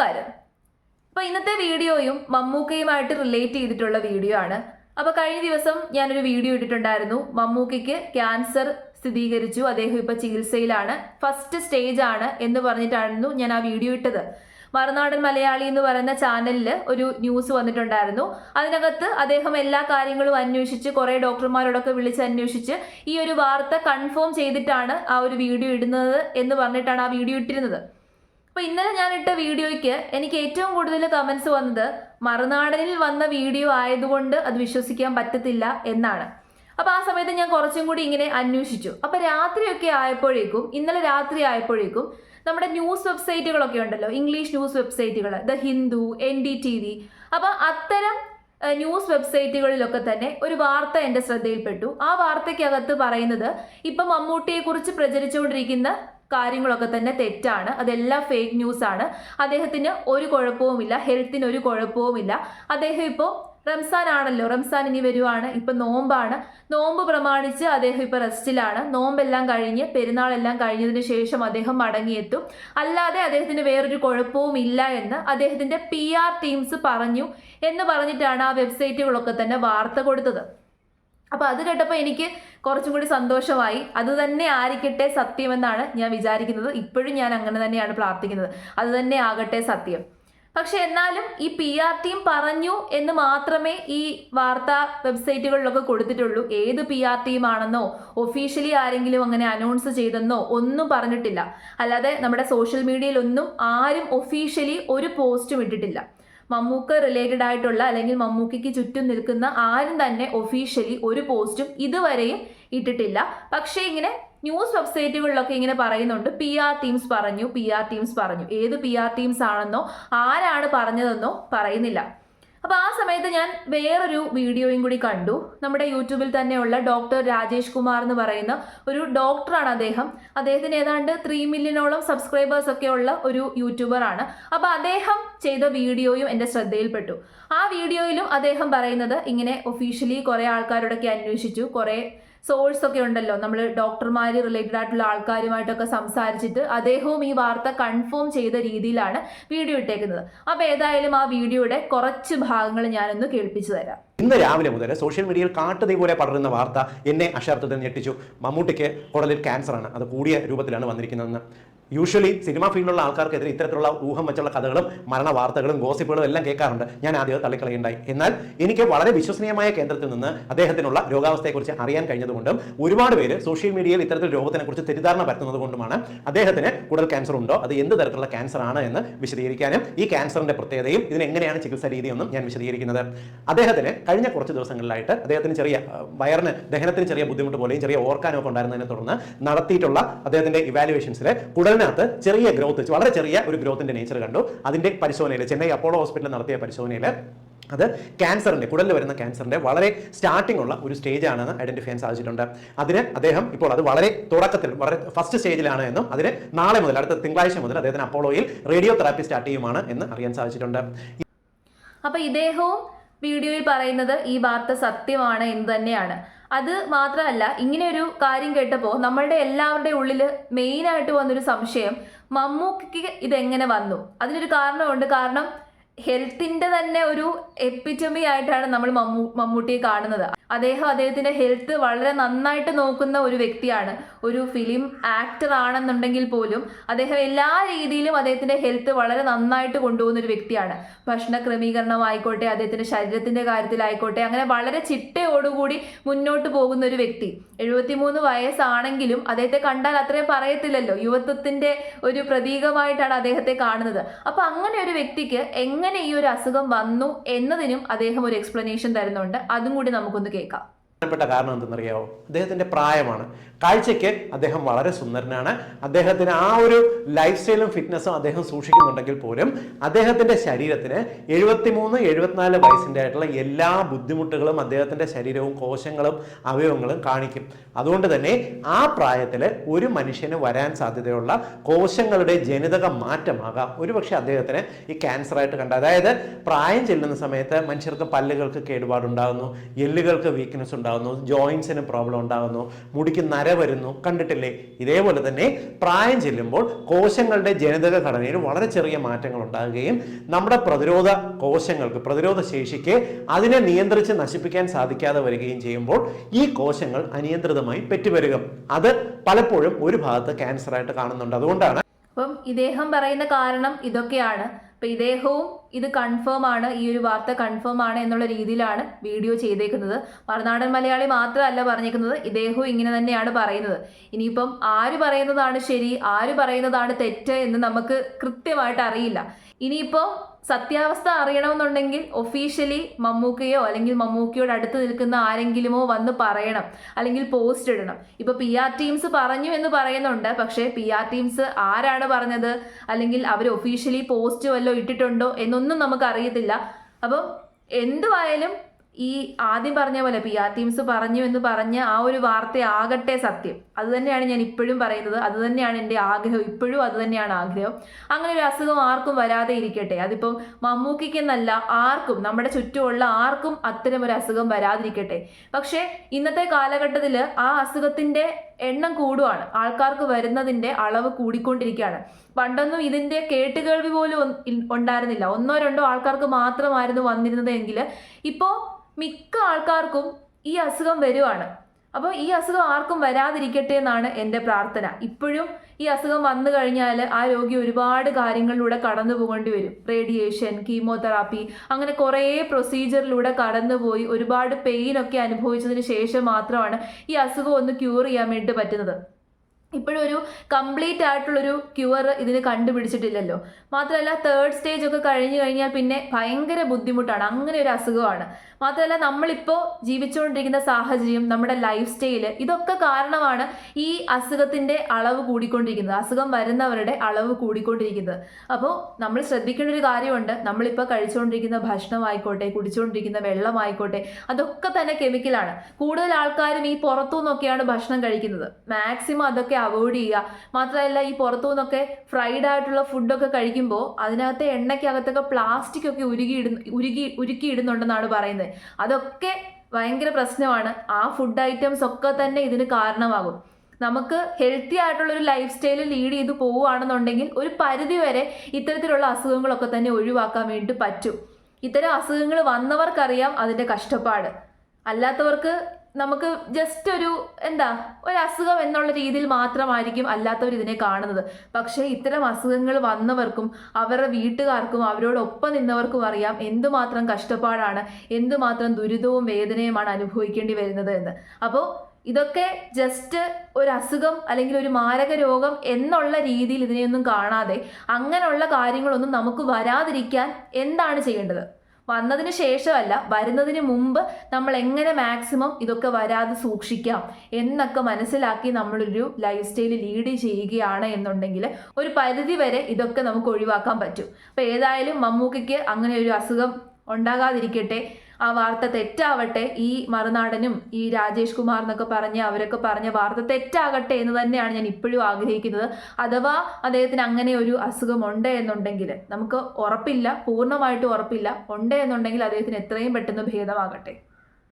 നമസ്കാരം. അപ്പോൾ ഇന്നത്തെ വീഡിയോയും മമ്മൂക്കയുമായിട്ട് റിലേറ്റ് ചെയ്തിട്ടുള്ള വീഡിയോ ആണ്. അപ്പോൾ കഴിഞ്ഞ ദിവസം ഞാനൊരു വീഡിയോ ഇട്ടിട്ടുണ്ടായിരുന്നു. മമ്മൂക്കയ്ക്ക് ക്യാൻസർ സ്ഥിരീകരിച്ചു. അദ്ദേഹം ഇപ്പോൾ ചികിത്സയിലാണ്. ഫസ്റ്റ് സ്റ്റേജ് ആണ് എന്ന് പറഞ്ഞിട്ടായിരുന്നു ഞാൻ ആ വീഡിയോ ഇട്ടത്. മറുനാടൻ മലയാളി എന്ന് പറയുന്ന ചാനലിൽ ഒരു ന്യൂസ് വന്നിട്ടുണ്ടായിരുന്നു. അതിനകത്ത് അദ്ദേഹം എല്ലാ കാര്യങ്ങളും അന്വേഷിച്ച് കുറേ ഡോക്ടർമാരോടൊക്കെ വിളിച്ച് അന്വേഷിച്ച് ഈ ഒരു വാർത്ത കൺഫേം ചെയ്തിട്ടാണ് ആ ഒരു വീഡിയോ ഇടുന്നത് എന്ന് പറഞ്ഞിട്ടാണ് ആ വീഡിയോ ഇട്ടിരുന്നത്. അപ്പൊ ഇന്നലെ ഞാൻ ഇട്ട വീഡിയോയ്ക്ക് എനിക്ക് ഏറ്റവും കൂടുതൽ കമന്റ്സ് വന്നത് മറുനാടനിൽ വന്ന വീഡിയോ ആയതുകൊണ്ട് അത് വിശ്വസിക്കാൻ പറ്റത്തില്ല എന്നാണ്. അപ്പോൾ ആ സമയത്ത് ഞാൻ കുറച്ചും കൂടി ഇങ്ങനെ അന്വേഷിച്ചു. അപ്പോൾ രാത്രിയൊക്കെ ആയപ്പോഴേക്കും ഇന്നലെ രാത്രി ആയപ്പോഴേക്കും നമ്മുടെ ന്യൂസ് വെബ്സൈറ്റുകളൊക്കെ ഉണ്ടല്ലോ ഇംഗ്ലീഷ് ന്യൂസ് വെബ്സൈറ്റുകൾ the Hindu N D T V അപ്പൊ അത്തരം ന്യൂസ് വെബ്സൈറ്റുകളിലൊക്കെ തന്നെ ഒരു വാർത്ത എന്റെ ശ്രദ്ധയിൽപ്പെട്ടു. ആ വാർത്തയ്ക്കകത്ത് പറയുന്നത് ഇപ്പം മമ്മൂട്ടിയെക്കുറിച്ച് പ്രചരിച്ചുകൊണ്ടിരിക്കുന്ന കാര്യങ്ങളൊക്കെ തന്നെ തെറ്റാണ്. അതെല്ലാം ഫേക്ക് ന്യൂസ് ആണ്. അദ്ദേഹത്തിന് ഒരു കുഴപ്പവുമില്ല. ഹെൽത്തിന് ഒരു കുഴപ്പവുമില്ല. അദ്ദേഹം ഇപ്പോൾ റംസാൻ ആണല്ലോ. റംസാൻ ഇനി വരുവാണ്. ഇപ്പം നോമ്പാണ്. നോമ്പ് പ്രമാണിച്ച് അദ്ദേഹം ഇപ്പോൾ റെസ്റ്റിലാണ്. നോമ്പെല്ലാം കഴിഞ്ഞ് പെരുന്നാളെല്ലാം കഴിഞ്ഞതിന് ശേഷം അദ്ദേഹം മടങ്ങിയെത്തും. അല്ലാതെ അദ്ദേഹത്തിന് വേറൊരു കുഴപ്പവും ഇല്ല എന്ന് അദ്ദേഹത്തിന്റെ പി ടീംസ് പറഞ്ഞു എന്ന് പറഞ്ഞിട്ടാണ് ആ വെബ്സൈറ്റുകളൊക്കെ തന്നെ വാർത്ത കൊടുത്തത്. അപ്പൊ അത് കേട്ടപ്പോൾ എനിക്ക് കുറച്ചും കൂടി സന്തോഷമായി. അത് തന്നെ ആയിരിക്കട്ടെ സത്യമെന്നാണ് ഞാൻ വിചാരിക്കുന്നത്. ഇപ്പോഴും ഞാൻ അങ്ങനെ തന്നെയാണ് പ്രാർത്ഥിക്കുന്നത്. അത് തന്നെ ആകട്ടെ സത്യം. പക്ഷെ എന്നാലും ഈ പി ആർ ടീം പറഞ്ഞു എന്ന് മാത്രമേ ഈ വാർത്താ വെബ്സൈറ്റുകളിലൊക്കെ കൊടുത്തിട്ടുള്ളൂ. ഏത് പി ആർ ടീം ആണെന്നോ ഒഫീഷ്യലി ആരെങ്കിലും അങ്ങനെ അനൗൺസ് ചെയ്തെന്നോ ഒന്നും പറഞ്ഞിട്ടില്ല. അല്ലാതെ നമ്മുടെ സോഷ്യൽ മീഡിയയിലൊന്നും ആരും ഒഫീഷ്യലി ഒരു പോസ്റ്റും ഇട്ടിട്ടില്ല. മമ്മൂക്ക റിലേറ്റഡ് ആയിട്ടുള്ള അല്ലെങ്കിൽ മമ്മൂക്കയ്ക്ക് ചുറ്റും നിൽക്കുന്ന ആരും തന്നെ ഒഫീഷ്യലി ഒരു പോസ്റ്റും ഇതുവരെയും ഇട്ടിട്ടില്ല. പക്ഷേ ഇങ്ങനെ ന്യൂസ് വെബ്സൈറ്റുകളിലൊക്കെ ഇങ്ങനെ പറയുന്നുണ്ട്. പി ആർ ടീംസ് പറഞ്ഞു പി ആർ ടീംസ് പറഞ്ഞു. ഏത് പി ആർ ടീംസ് ആണെന്നോ ആരാണ് പറഞ്ഞതെന്നോ പറയുന്നില്ല. അപ്പൊ ആ സമയത്ത് ഞാൻ വേറൊരു വീഡിയോയും കൂടി കണ്ടു. നമ്മുടെ യൂട്യൂബിൽ തന്നെയുള്ള ഡോക്ടർ രാജേഷ് കുമാർ എന്ന് പറയുന്ന ഒരു ഡോക്ടറാണ് അദ്ദേഹം. അദ്ദേഹത്തിന് ഏതാണ്ട് ത്രീ മില്യനോളം സബ്സ്ക്രൈബേഴ്സ് ഒക്കെ ഉള്ള ഒരു യൂട്യൂബറാണ് അപ്പൊ അദ്ദേഹം ചെയ്ത വീഡിയോയും എന്റെ ശ്രദ്ധയിൽപ്പെട്ടു. ആ വീഡിയോയിലും അദ്ദേഹം പറയുന്നത് ഇങ്ങനെ ഒഫീഷ്യലി കുറെ ആൾക്കാരോടൊക്കെ അന്വേഷിച്ചു കുറെ സോഴ്സ് ഒക്കെ ഉണ്ടല്ലോ. നമ്മൾ ഡോക്ടർമാർ റിലേറ്റഡ് ആയിട്ടുള്ള ആൾക്കാരുമായിട്ടൊക്കെ സംസാരിച്ചിട്ട് അദ്ദേഹവും ഈ വാർത്ത കൺഫേം ചെയ്ത രീതിയിലാണ് വീഡിയോ ഇട്ടേക്കുന്നത്. അപ്പോൾ ഏതായാലും ആ വീഡിയോയുടെ കുറച്ച് ഭാഗങ്ങൾ ഞാനൊന്ന് കേൾപ്പിച്ചു തരാം. ഇന്ന് രാവിലെ മുതൽ സോഷ്യൽ മീഡിയയിൽ കാട്ടുതീ പോലെ പടരുന്ന വാർത്ത എന്നെ അക്ഷാർത്ഥത്തിൽ ഞെട്ടിച്ചു. മമ്മൂട്ടിക്ക് കുടലിൽ ക്യാൻസറാണ് അത് കൂടിയ രൂപത്തിലാണ് വന്നിരിക്കുന്നതെന്ന്. യൂഷ്വലി സിനിമ ഫീൽഡിലുള്ള ആൾക്കാർക്കെതിരെ ഇത്തരത്തിലുള്ള ഊഹം വെച്ചുള്ള കഥകളും മരണ വാർത്തകളും ഗോസിപ്പുകളും എല്ലാം കേൾക്കാറുണ്ട്. ഞാൻ ആദ്യം തള്ളിക്കളയുണ്ടായി എന്നാൽ എനിക്ക് വളരെ വിശ്വസനീയമായ കേന്ദ്രത്തിൽ നിന്ന് അദ്ദേഹത്തിനുള്ള രോഗാവസ്ഥയെക്കുറിച്ച് അറിയാൻ കഴിഞ്ഞതുകൊണ്ടും ഒരുപാട് പേര് സോഷ്യൽ മീഡിയയിൽ ഇത്തരത്തിൽ രോഗത്തിനെക്കുറിച്ച് തെറ്റിദ്ധാരണ പരത്തുന്നത് കൊണ്ടുമാണ് അദ്ദേഹത്തിന് കുടൽ ക്യാൻസർ ഉണ്ടോ? അത് എന്ത് തരത്തിലുള്ള ക്യാൻസർ ആണ് എന്ന് വിശദീകരിക്കാനും ഈ ക്യാൻസറിന്റെ പ്രത്യേകതയും ഇതിന് എങ്ങനെയാണ് ചികിത്സാ രീതിയെന്നും ഞാൻ വിശദീകരിക്കുന്നത്. അദ്ദേഹത്തിന് കഴിഞ്ഞ കുറച്ച് ദിവസങ്ങളിലായിട്ട് അദ്ദേഹത്തിന് ചെറിയ വയറിന് ദഹനത്തിന് ചെറിയ ബുദ്ധിമുട്ട് പോലെയും ചെറിയ ഓർക്കാനൊക്കെ ഉണ്ടായിരുന്നതിനെ തുടർന്ന് നടത്തിയിട്ടുള്ള അദ്ദേഹത്തിന്റെ ഇവാലുവേഷൻസിൽ കുടലിനകത്ത് ചെറിയ ഗ്രോത്ത് വളരെ ചെറിയ ഒരു ഗ്രോത്തിന്റെ നേച്ചർ കണ്ടു. അതിന്റെ പരിശോധനയിൽ ചെന്നൈ അപ്പോളോ ഹോസ്പിറ്റലിൽ നടത്തിയ പരിശോധനയിൽ അത് ക്യാൻസറിന്റെ കുടലിൽ വരുന്ന ക്യാൻസറിന്റെ വളരെ സ്റ്റാർട്ടിംഗ് ഉള്ള ഒരു സ്റ്റേജ് ആണെന്ന് ഐഡന്റിഫൈ ചെയ്യാൻ സാധിച്ചിട്ടുണ്ട്. അതിന് അദ്ദേഹം ഇപ്പോൾ അത് വളരെ തുടക്കത്തിൽ വളരെ ഫസ്റ്റ് സ്റ്റേജിലാണ് എന്നും അതിന് നാളെ മുതൽ അടുത്ത തിങ്കളാഴ്ച മുതൽ അദ്ദേഹത്തിന് അപ്പോളോയിൽ റേഡിയോ തെറാപ്പി സ്റ്റാർട്ട് ചെയ്യുമാണ് എന്ന് അറിയാൻ സാധിച്ചിട്ടുണ്ട്. അപ്പൊ ഇദ്ദേഹവും വീഡിയോയിൽ പറയുന്നത് ഈ വാർത്ത സത്യമാണ് എന്ന് തന്നെയാണ്. അത് മാത്രമല്ല ഇങ്ങനെ ഒരു കാര്യം കേട്ടപ്പോൾ നമ്മളുടെ എല്ലാവരുടെ ഉള്ളിൽ മെയിനായിട്ട് വന്നൊരു സംശയം മമ്മൂക്കിക്ക് ഇതെങ്ങനെ വന്നു? അതിനൊരു കാരണമുണ്ട്. കാരണം ഹെൽത്തിന്റെ തന്നെ ഒരു എപ്പിറ്റമി ആയിട്ടാണ് നമ്മൾ മമ്മൂ മമ്മൂട്ടിയെ കാണുന്നത്. അദ്ദേഹം അദ്ദേഹത്തിന്റെ ഹെൽത്ത് വളരെ നന്നായിട്ട് നോക്കുന്ന ഒരു വ്യക്തിയാണ്. ഒരു ഫിലിം ആക്ടർ ആണെന്നുണ്ടെങ്കിൽ പോലും അദ്ദേഹം എല്ലാ രീതിയിലും അദ്ദേഹത്തിന്റെ ഹെൽത്ത് വളരെ നന്നായിട്ട് കൊണ്ടുപോകുന്ന ഒരു വ്യക്തിയാണ്. ഭക്ഷണ ക്രമീകരണം ആയിക്കോട്ടെ അദ്ദേഹത്തിന്റെ ശരീരത്തിന്റെ കാര്യത്തിലായിക്കോട്ടെ അങ്ങനെ വളരെ ചിട്ടയോടുകൂടി മുന്നോട്ട് പോകുന്ന ഒരു വ്യക്തി. എഴുപത്തിമൂന്ന് വയസ്സാണെങ്കിലും അദ്ദേഹത്തെ കണ്ടാൽ അത്രയും പറയത്തില്ലല്ലോ. യുവത്വത്തിന്റെ ഒരു പ്രതീകമായിട്ടാണ് അദ്ദേഹത്തെ കാണുന്നത്. അപ്പോൾ അങ്ങനെ ഒരു വ്യക്തിക്ക് എങ്ങനെ ഈ ഒരു അസുഖം വന്നു എന്നതിനും അദ്ദേഹം ഒരു എക്സ്പ്ലനേഷൻ തരുന്നുണ്ട്. അതും കൂടി നമുക്കൊന്ന് കേൾക്കാം പ്രധാനപ്പെട്ട കാരണം എന്തെന്നറിയാവോ? അദ്ദേഹത്തിന്റെ പ്രായമാണ്. കാഴ്ചയ്ക്ക് അദ്ദേഹം വളരെ സുന്ദരനാണ്. അദ്ദേഹത്തിന് ആ ഒരു ലൈഫ് സ്റ്റൈലും ഫിറ്റ്നസ്സും അദ്ദേഹം സൂക്ഷിക്കുന്നുണ്ടെങ്കിൽ പോലും അദ്ദേഹത്തിന്റെ ശരീരത്തിന് എഴുപത്തിമൂന്ന് എഴുപത്തിനാല് വയസ്സിന്റെ ആയിട്ടുള്ള എല്ലാ ബുദ്ധിമുട്ടുകളും അദ്ദേഹത്തിന്റെ ശരീരവും കോശങ്ങളും അവയവങ്ങളും കാണിക്കും. അതുകൊണ്ട് തന്നെ ആ പ്രായത്തിൽ ഒരു മനുഷ്യന് വരാൻ സാധ്യതയുള്ള കോശങ്ങളുടെ ജനിതക മാറ്റമാകാം. ഒരുപക്ഷെ അദ്ദേഹത്തിന് ഈ ക്യാൻസർ ആയിട്ട് കണ്ട അതായത് പ്രായം ചെല്ലുന്ന സമയത്ത് മനുഷ്യർക്ക് പല്ലുകൾക്ക് കേടുപാടുണ്ടാകുന്നു എല്ലുകൾക്ക് വീക്ക്നെസ് ഉണ്ടാകുന്നു. ഉണ്ടാകുന്നു ജോയിൻസിന് പ്രോബ്ലം ഉണ്ടാകുന്നു മുടിക്ക് നര വരുന്നു കണ്ടിട്ടില്ലേ? ഇതേപോലെ തന്നെ പ്രായം ചെല്ലുമ്പോൾ കോശങ്ങളുടെ ജനിതക ഘടനയിൽ വളരെ ചെറിയ മാറ്റങ്ങൾ ഉണ്ടാകുകയും നമ്മുടെ പ്രതിരോധ കോശങ്ങൾക്ക് പ്രതിരോധ ശേഷിക്ക് അതിനെ നിയന്ത്രിച്ച് നശിപ്പിക്കാൻ സാധിക്കാതെ വരികയും ചെയ്യുമ്പോൾ ഈ കോശങ്ങൾ അനിയന്ത്രിതമായി പെറ്റുവരുക. അത് പലപ്പോഴും ഒരു ഭാഗത്ത് ക്യാൻസർ ആയിട്ട് കാണുന്നുണ്ട്. അതുകൊണ്ടാണ് അപ്പം ഇദ്ദേഹം പറയുന്ന കാരണം ഇതൊക്കെയാണ്. അപ്പൊ ഇദ്ദേഹവും ഇത് കൺഫേം ആണ് ഈ ഒരു വാർത്ത കൺഫേം ആണ് എന്നുള്ള രീതിയിലാണ് വീഡിയോ ചെയ്തേക്കുന്നത്. മറുനാടൻ മലയാളി മാത്രമല്ല പറഞ്ഞേക്കുന്നത് ഇദ്ദേഹവും ഇങ്ങനെ തന്നെയാണ് പറയുന്നത്. ഇനിയിപ്പം ആര് പറയുന്നതാണ് ശരി ആര് പറയുന്നതാണ് തെറ്റ് എന്ന് നമുക്ക് കൃത്യമായിട്ട് അറിയില്ല. ഇനിയിപ്പോൾ സത്യാവസ്ഥ അറിയണമെന്നുണ്ടെങ്കിൽ ഒഫീഷ്യലി മമ്മൂക്കയോ അല്ലെങ്കിൽ മമ്മൂക്കയോട് അടുത്ത് നിൽക്കുന്ന ആരെങ്കിലുമോ വന്ന് പറയണം. അല്ലെങ്കിൽ പോസ്റ്റ് ഇടണം. ഇപ്പൊ പി ആർ ടീംസ് പറഞ്ഞു എന്ന് പറയുന്നുണ്ട്. പക്ഷേ പി ആർ ടീംസ് ആരാണ് പറഞ്ഞത്? അല്ലെങ്കിൽ അവർ ഒഫീഷ്യലി പോസ്റ്റ് വല്ലോ ഇട്ടിട്ടുണ്ടോ എന്നൊന്നും നമുക്ക് അറിയത്തില്ല അപ്പം എന്തുവായാലും ഈ ആദ്യം പറഞ്ഞ പോലെ പി ആർ ടീംസ് പറഞ്ഞു എന്ന് പറഞ്ഞ ആ ഒരു വാർത്ത ആകട്ടെ സത്യം. അത് തന്നെയാണ് ഞാൻ ഇപ്പോഴും പറയുന്നത്. അത് തന്നെയാണ് എന്റെ ആഗ്രഹം. ഇപ്പോഴും അത് തന്നെയാണ് ആഗ്രഹം. അങ്ങനെ ഒരു അസുഖം ആർക്കും വരാതെ ഇരിക്കട്ടെ. അതിപ്പം മമ്മൂക്കിക്കെന്നല്ല ആർക്കും നമ്മുടെ ചുറ്റുമുള്ള ആർക്കും അത്തരം ഒരു അസുഖം വരാതിരിക്കട്ടെ. പക്ഷേ ഇന്നത്തെ കാലഘട്ടത്തിൽ ആ അസുഖത്തിന്റെ എണ്ണം കൂടുവാണ്. ആൾക്കാർക്ക് വരുന്നതിന്റെ അളവ് കൂടിക്കൊണ്ടിരിക്കുകയാണ്. പണ്ടൊന്നും ഇതിന്റെ കേട്ടുകേൾവി പോലും ഉണ്ടായിരുന്നില്ല. ഒന്നോ രണ്ടോ ആൾക്കാർക്ക് മാത്രമായിരുന്നു വന്നിരുന്നത് എങ്കിൽ ഇപ്പോൾ മിക്ക ആൾക്കാർക്കും ഈ അസുഖം വരുവാണ്. അപ്പോൾ ഈ അസുഖം ആർക്കും വരാതിരിക്കട്ടെ എന്നാണ് എന്റെ പ്രാർത്ഥന. ഇപ്പോഴും ഈ അസുഖം വന്നു കഴിഞ്ഞാൽ ആ രോഗി ഒരുപാട് കാര്യങ്ങളിലൂടെ കടന്നു പോകേണ്ടി വരും. റേഡിയേഷൻ കീമോതെറാപ്പി അങ്ങനെ കുറേ പ്രൊസീജിയറിലൂടെ കടന്നുപോയി ഒരുപാട് പെയിനൊക്കെ അനുഭവിച്ചതിന് ശേഷം മാത്രമാണ് ഈ അസുഖം ഒന്ന് ക്യൂർ ചെയ്യാൻ വേണ്ടി പറ്റുന്നത്. ഇപ്പോഴൊരു കംപ്ലീറ്റ് ആയിട്ടുള്ളൊരു ക്യൂർ ഇതിന് കണ്ടുപിടിച്ചിട്ടില്ലല്ലോ. മാത്രമല്ല തേർഡ് സ്റ്റേജ് ഒക്കെ കഴിഞ്ഞു കഴിഞ്ഞാൽ പിന്നെ ഭയങ്കര ബുദ്ധിമുട്ടാണ്. അങ്ങനെ ഒരു അസുഖമാണ്. മാത്രമല്ല നമ്മളിപ്പോൾ ജീവിച്ചുകൊണ്ടിരിക്കുന്ന സാഹചര്യം നമ്മുടെ ലൈഫ് സ്റ്റൈൽ ഇതൊക്കെ കാരണമാണ് ഈ അസുഖത്തിന്റെ അളവ് കൂടിക്കൊണ്ടിരിക്കുന്നത്. അസുഖം വരുന്നവരുടെ അളവ് കൂടിക്കൊണ്ടിരിക്കുന്നത്. അപ്പോൾ നമ്മൾ ശ്രദ്ധിക്കേണ്ട ഒരു കാര്യമുണ്ട്. നമ്മളിപ്പോൾ കഴിച്ചുകൊണ്ടിരിക്കുന്ന ഭക്ഷണമായിക്കോട്ടെ കുടിച്ചുകൊണ്ടിരിക്കുന്ന വെള്ളമായിക്കോട്ടെ അതൊക്കെ തന്നെ കെമിക്കലാണ് കൂടുതൽ ആൾക്കാരും ഈ പുറത്തു നിന്നൊക്കെയാണ് ഭക്ഷണം കഴിക്കുന്നത്. മാക്സിമം അതൊക്കെ അവോയ്ഡ് ചെയ്യുക. മാത്രമല്ല ഈ പുറത്തു നിന്നൊക്കെ ഫ്രൈഡ് ആയിട്ടുള്ള ഫുഡൊക്കെ കഴിക്കുമ്പോൾ അതിനകത്തെ എണ്ണയ്ക്കകത്തൊക്കെ പ്ലാസ്റ്റിക് ഒക്കെ ഉരുകി ഇടുന്ന ഉരുകി ഉരുക്കി ഇടുന്നുണ്ടെന്നാണ് പറയുന്നത്. അതൊക്കെ ഭയങ്കര പ്രശ്നമാണ്. ആ ഫുഡ് ഐറ്റംസ് ഒക്കെ തന്നെ ഇതിന് കാരണമാകും. നമുക്ക് ഹെൽത്തി ആയിട്ടുള്ള ഒരു ലൈഫ് സ്റ്റൈൽ ലീഡ് ചെയ്ത് പോവുകയാണെന്നുണ്ടെങ്കിൽ ഒരു പരിധി വരെ ഇത്തരത്തിലുള്ള അസുഖങ്ങളൊക്കെ തന്നെ ഒഴിവാക്കാൻ വേണ്ടി പറ്റും. ഇത്തരം അസുഖങ്ങൾ വന്നവർക്കറിയാം അതിന്റെ കഷ്ടപ്പാട്. അല്ലാത്തവർക്ക് നമുക്ക് ജസ്റ്റ് ഒരു എന്താ ഒരു അസുഖം എന്നുള്ള രീതിയിൽ മാത്രമായിരിക്കും അല്ലാത്തവർ ഇതിനെ കാണുന്നത്. പക്ഷേ ഇത്തരം അസുഖങ്ങൾ വന്നവർക്കും അവരുടെ വീട്ടുകാർക്കും അവരോടൊപ്പം നിന്നവർക്കും അറിയാം എന്തുമാത്രം കഷ്ടപ്പാടാണ് എന്തുമാത്രം ദുരിതവും വേദനയുമാണ് അനുഭവിക്കേണ്ടി വരുന്നത് എന്ന്. അപ്പോൾ ഇതൊക്കെ ജസ്റ്റ് ഒരു അസുഖം അല്ലെങ്കിൽ ഒരു മാരക രോഗം എന്നുള്ള രീതിയിൽ ഇതിനെയൊന്നും കാണാതെ അങ്ങനെയുള്ള കാര്യങ്ങളൊന്നും നമുക്ക് വരാതിരിക്കാൻ എന്താണ് ചെയ്യേണ്ടത്? വന്നതിന് ശേഷമല്ല വരുന്നതിന് മുമ്പ് നമ്മൾ എങ്ങനെ മാക്സിമം ഇതൊക്കെ വരാതെ സൂക്ഷിക്കാം എന്നൊക്കെ മനസ്സിലാക്കി നമ്മളൊരു ലൈഫ് സ്റ്റൈൽ ലീഡ് ചെയ്യുകയാണ് എന്നുണ്ടെങ്കിൽ ഒരു പരിധി വരെ ഇതൊക്കെ നമുക്ക് ഒഴിവാക്കാൻ പറ്റും. അപ്പോൾ ഏതായാലും മമ്മൂക്കയ്ക്ക് അങ്ങനെ ഒരു അസുഖം ഉണ്ടാകാതിരിക്കട്ടെ ആ വാർത്ത തെറ്റാവട്ടെ ഈ മറുനാടനും ഈ രാജേഷ് കുമാർ എന്നൊക്കെ പറഞ്ഞ് അവരൊക്കെ പറഞ്ഞ വാർത്ത തെറ്റാകട്ടെ എന്ന് തന്നെയാണ് ഞാൻ ഇപ്പോഴും ആഗ്രഹിക്കുന്നത്. അഥവാ അദ്ദേഹത്തിന് അങ്ങനെ ഒരു അസുഖം ഉണ്ട് എന്നുണ്ടെങ്കിൽ നമുക്ക് ഉറപ്പില്ല പൂർണമായിട്ട് ഉറപ്പില്ല ഉണ്ട് എന്നുണ്ടെങ്കിൽ അദ്ദേഹത്തിന് എത്രയും പെട്ടെന്ന് ഭേദമാകട്ടെ.